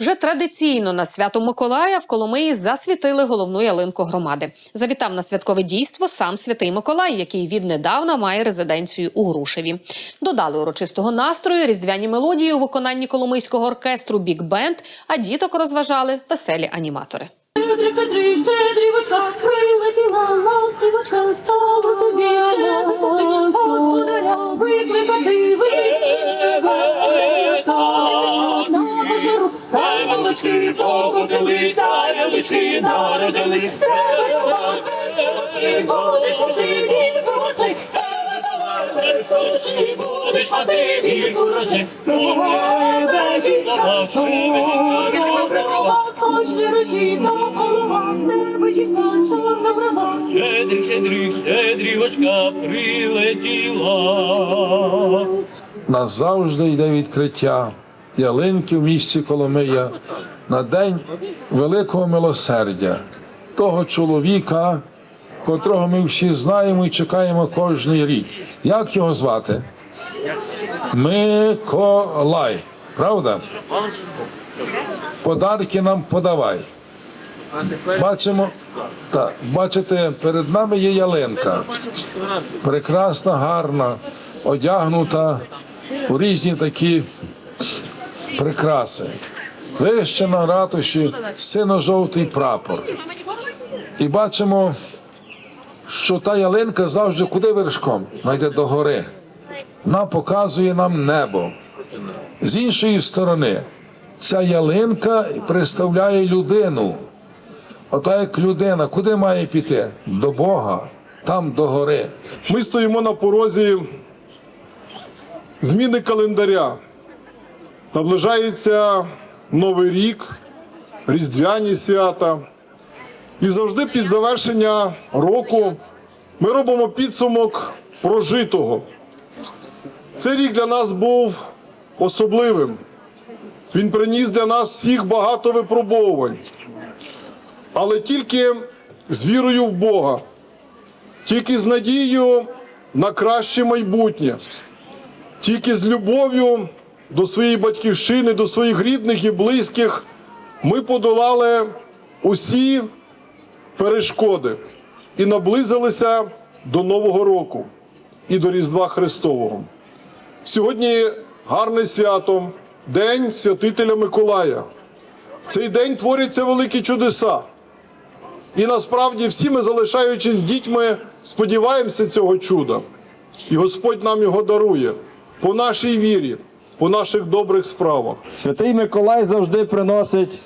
Вже традиційно на свято Миколая в Коломиї засвітили головну ялинку громади. Завітав на святкове дійство сам святий Миколай, який віднедавна має резиденцію у Грушеві. Додали урочистого настрою різдвяні мелодії у виконанні коломийського оркестру Біг Бенд, а діток розважали веселі аніматори. Прилетіла ластівочка, стала Янголочки покотилися, ялички народились. Будеш ти вірку рожи? Скорочі будеш мати вірку голова, тебе чорна брова. Щедрик, щедрик, щедрівочка прилетіла. назавжди йде відкриття ялинки в місті Коломия на день великого милосердя, того чоловіка, котрого ми всі знаємо і чекаємо кожний рік. Як його звати? Миколай. Правда? Подарки нам подавай. Бачимо, так, бачите, перед нами є ялинка. Прекрасна, гарна, одягнута у різні такі прикраси. Вище на ратуші сино-жовтий прапор. І бачимо, що та ялинка завжди куди вершком? Вона йде до гори. Вона показує нам небо. З іншої сторони, ця ялинка представляє людину. Ота як людина, куди має піти? До Бога, там до гори. Ми стоїмо на порозі зміни календаря. Наближається Новий рік, Різдвяні свята. І завжди під завершення року ми робимо підсумок прожитого. Цей рік для нас був особливим. Він приніс для нас всіх багато випробовувань. Але тільки з вірою в Бога тільки з надією на краще майбутнє, тільки з любов'ю до своєї батьківщини, до своїх рідних і близьких ми подолали усі перешкоди і наблизилися до Нового року і до Різдва Христового. Сьогодні гарне свято, День Святителя Миколая. Цей день творяться великі чудеса. І насправді всі ми, залишаючись дітьми, сподіваємося цього чуда. І Господь нам його дарує по нашій вірі, по наших добрих справах. Святий Миколай завжди приносить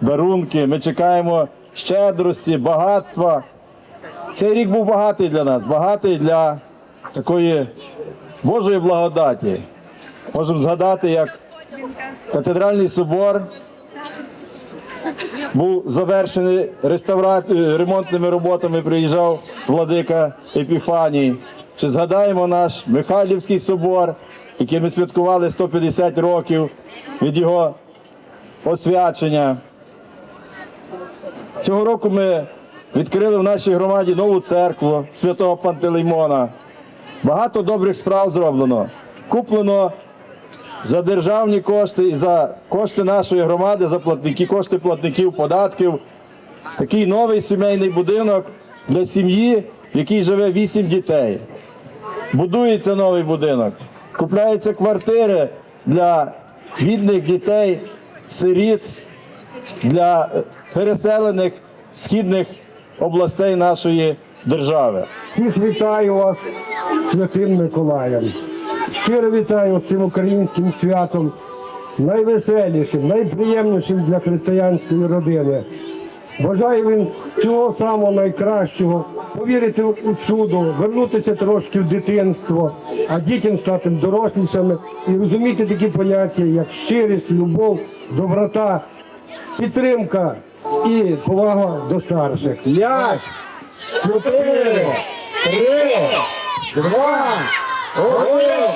дарунки. Ми чекаємо щедрості, багатства. Цей рік був багатий для нас, багатий для такої Божої благодаті. Можемо згадати, як катедральний собор був завершений реставра... ремонтними роботами, приїжджав владика Епіфаній. Чи згадаємо наш Михайлівський собор, який ми святкували 150 років від його освячення. Цього року ми відкрили в нашій громаді нову церкву святого Пантелеймона. Багато добрих справ зроблено. Куплено за державні кошти і за кошти нашої громади, за платники, кошти платників податків. Такий новий сімейний будинок для сім'ї, в якій живе вісім дітей. Будується новий будинок, купляються квартири для бідних дітей, сиріт, для переселених східних областей нашої держави. Всіх вітаю вас святим Миколаєм. Щиро вітаю з цим українським святом, найвеселішим, найприємнішим для християнської родини. Бажаю їм всього самого найкращого, повірити у чудо, вернутися трошки в дитинство, а дітям стати дорослішими і розуміти такі поняття, як щирість, любов, доброта, підтримка і повага до старших. П'ять, чотири, три, два, один.